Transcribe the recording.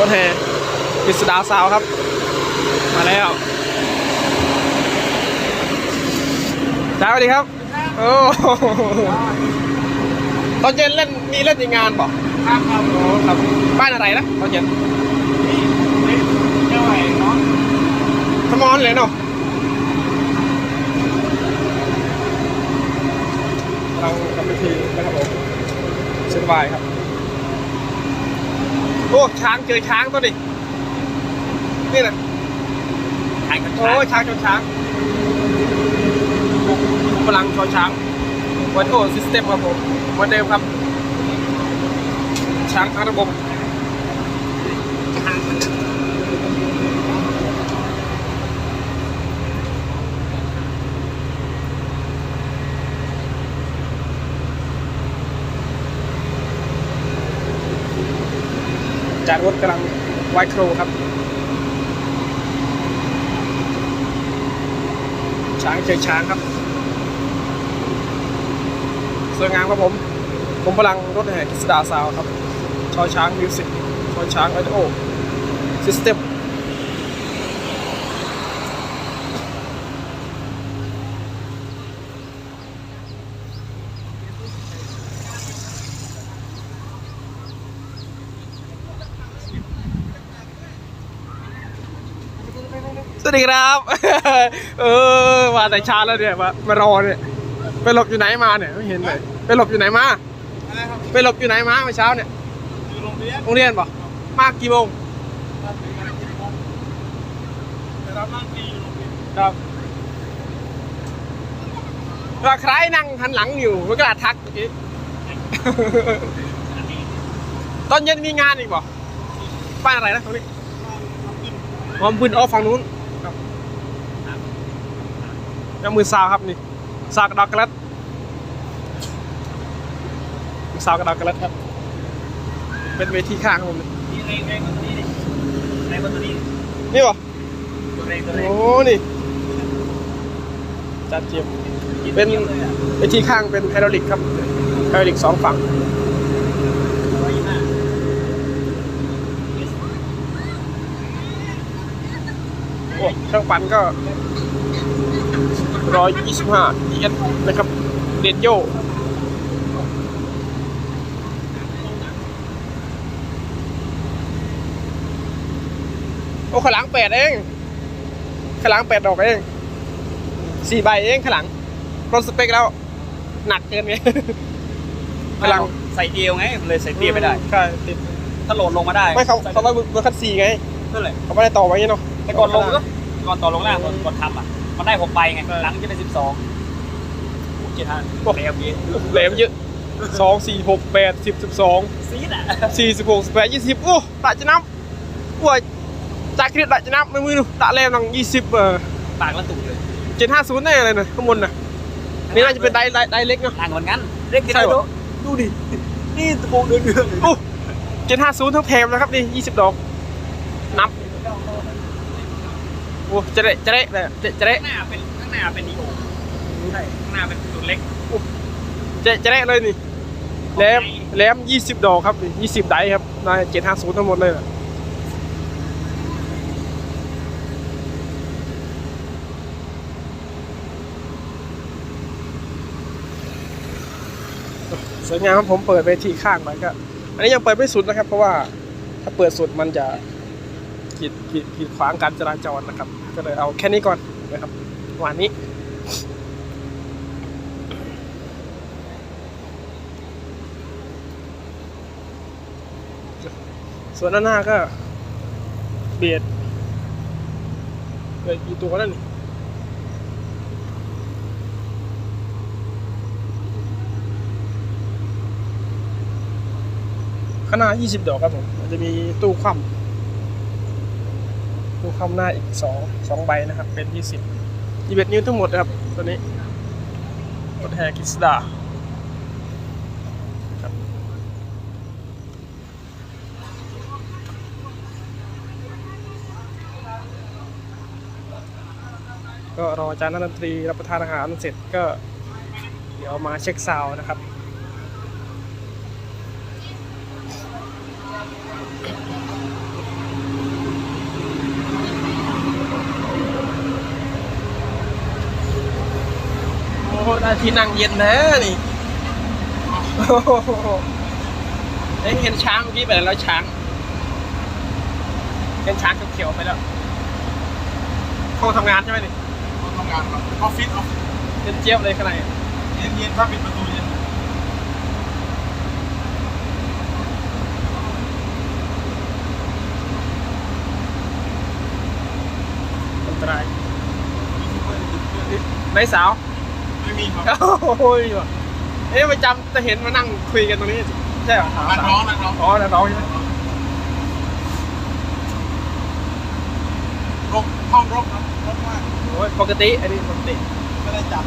รถแห่กฤษดาซาวครับ มาแล้วจ้าสวัสดีครับ โอ้ตอนเย็นเล่นมีเล่นในงานบอกครับครับโอ้ครับบ้านอะไรนะตอนเย็นนี่นี่เจ้าไหวเนาะสมอนเลยเนาะเราทำพิธีนะครับผมเส้นไหวครับ โอ้ช้างเจอช้างตัวดินี่นะขายกันโอ้ช้างชนช้างพลังชนช้างวันโอซิสเต็มครับผมเหมือนเดิมครับ ช้างทั้งระบบ จารถกำลังไวโครครับ ช้างเจอช้างครับ สวยงามครับผม ผมพลังรถแห่กิสดาซาวครับชอช้างมิวสิกชอช้างไอโอซิสเต็ม สวัสดีครับ เออมาแต่เช้าแล้วเนี่ยมามารอเนี่ยไปหลบอยู่ไหนมาเนี่ยไม่เห็นเลยไปหลบอยู่ไหนมาอะไรครับไปหลบอยู่ไหนมาเมื่อเช้าเนี่ยอยู่โรงเรียนโรงเรียนปะมากี่โมงแต่เรานั่งดีอยู่โรงเรียนครับว่าใครนั่งหันหลังอยู่ไม่กล้าทักเมื่อกี้ตอนเย็นมีงานอีกบ่บ้านอะไรนะตรงนี้หอมพื้นออฟฝั่งนู้นครับ ยังมือซาวครับนี่ซาวกระดอกกระลัดมือซาวกระดอกกระลัดครับ เป็นเวทีข้างผมนี่นี่แรงแรงกว่าตัวนี้แรงกว่าตัวนี้นี่บ่ตัวแรงตัวแรงโอ้นี่จัดเจียมเป็นเลยอะไอที่ข้างเป็นไฮดรอลิกครับไฮดรอลิกสองฝั่งร้อยยี่ห้าโอ้ช่างปั่นก็ ร้อยยี่สิบห้าเอสนะครับเดนโยโอ้ขางหลังแปดเองขางหลังแปดดอกเองสี่ใบเองขางหลังรถสเปคแล้ว หนักเกินไงขางหลังใส่เอวไงเลยใส่เตี้ยไม่ได้ใช่ติดถ้าโหลดลงมาได้ ไม่เขาเขาไว้บนคันสี่ไงนั่นแหละเขาไม่ได้ต่อไว้เนาะแต่ก่อนลงก็ก่อนต่อลงล่างก่อนก่อนทำอะ มันได้หกใบไงใช่หลังจะเป็นสิบสองเจ็ดห้าโอ้เร็วเย็นแหลมเยอะสองสี่หกแปดสิบสิบสองซีดอะสี่สิบหกสิบแปดยี่สิบโอ้ตะจะนับโอ้ยจากคริสตะจะนับในมือดูตะแรมนังยี่สิบเออปากแล้วตุ่เลยเจ็ดห้าศูนย์แน่เลยนะข้างบนนะนี่น่าจะเป็นไดไดไดเล็กเนาะต่างกันงั้นเล็กกินใช่ได้เหรดูอดูดินี่ตะโกงเดือดเดือดเลยโอ้เจ็ดห้าศูนย์ทั้งแถมนะครับนี่ยี่สิบดอกนับ โอ้จะได้จะได้จะจะได้ข้างหน้าเป็นข้างหน้าเป็นนีโอใช่ข้างหน้าเป็นตัวเล็กจะจะได้เลยนี่แหลมแหลมยี่สิบดอกครับนี่ยี่สิบไดครับนายเจ็ดห้าศูนย์ทั้งหมดเลยนะสวยงามครับผมเปิดเวทีข้างไปก็ อันนี้ยังเปิดไม่สุดนะครับ เพราะว่าถ้าเปิดสุดมันจะ ขีดขีดขีดขวางการจราจรนะครับ ก็เลยเอาแค่นี้ก่อนนะครับวันนี้ส่วนด้านหน้าก็เบียดเบียดกี่ตัวนั่นข้างหน้า 20 ดอกครับผม มันจะมีตู้คว่ำ ตู้คว่ำหน้าอีก2 2ใบนะครับ เป็น20 21นิ้วทั้งหมดนะครับ ตัวนี้รถแห่กิสดาครับก็รออาจารย์นักดนตรีรับประทานอาหารเสร็จก็เดี๋ยวมาเช็คซาวนะครับ ได้ที่นั่งเย็นแท้นี่โอ้เอ้ยเห็นช้างเมื่อกี้ไปแล้วช้าง เห็นช้างเขียวๆไปแล้วห้องทำงานใช่ไหมนี่ห้องทำงานครับออฟฟิศออฟฟิศเย็นเจี๊ยบเลยข้างในเย็นเย็นถ้าปิดประตูเย็นอันตรายมีซูเปอร์มีซูเปอร์นสาว ไม่มีครับโอ้ยว่ะเอ๊ะประจำจะเห็นมานั่งคุยกันตรงนี้ใช่เหรอสาวนักสาวร้องนักร้องอ๋อนักร้องใช่ไหมรกห้องรกครับรกมากโอ้ยปกติอันนี้ปกติไม่ได้จับ